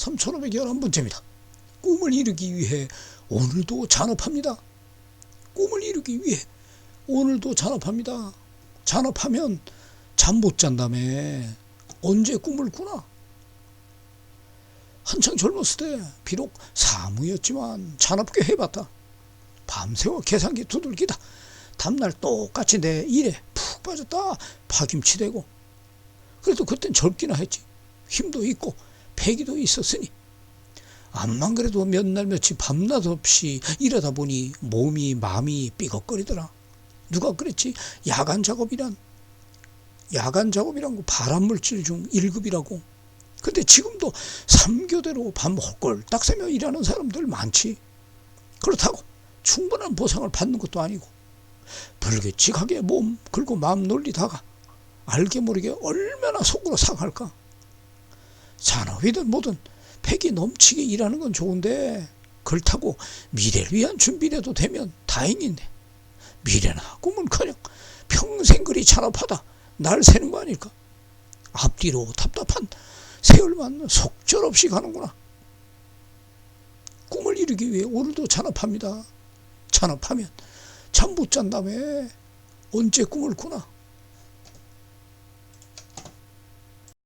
3511번째입니다. 꿈을 이루기 위해 오늘도 잔업합니다. 꿈을 이루기 위해 오늘도 잔업합니다. 잔업하면 잠 못 잔다며 언제 꿈을 꾸나? 한창 젊었을 때 비록 사무였지만 잔업꽤 해봤다. 밤새워 계산기 두들기다. 다음날 똑같이 내 일에 푹 빠졌다. 파김치되고. 그래도 그땐 젊기나 했지. 힘도 있고 패기도 있었으니. 암만 그래도 몇 날 며칠 밤낮 없이 일하다 보니 몸이 마음이 삐걱거리더라. 누가 그랬지? 야간 작업이란 야간 작업이란 거 발암 물질 중 1급이라고. 근데 지금도 삼교대로 밤 홀꼴딱 새며 일하는 사람들 많지. 그렇다고 충분한 보상을 받는 것도 아니고 불규칙하게 몸 긁고 마음 놀리다가 알게 모르게 얼마나 속으로 상할까. 산업이든 뭐든 패기 넘치게 일하는 건 좋은데 그렇다고 미래를 위한 준비라도 되면 다행인데 미래나 꿈은커녕 평생 그리 잔업하다 날 새는 거 아닐까? 앞뒤로 답답한 세월만 속절없이 가는구나. 꿈을 이루기 위해 오늘도 잔업합니다. 잔업하면 잠 못 잔다며 언제 꿈을 꾸나?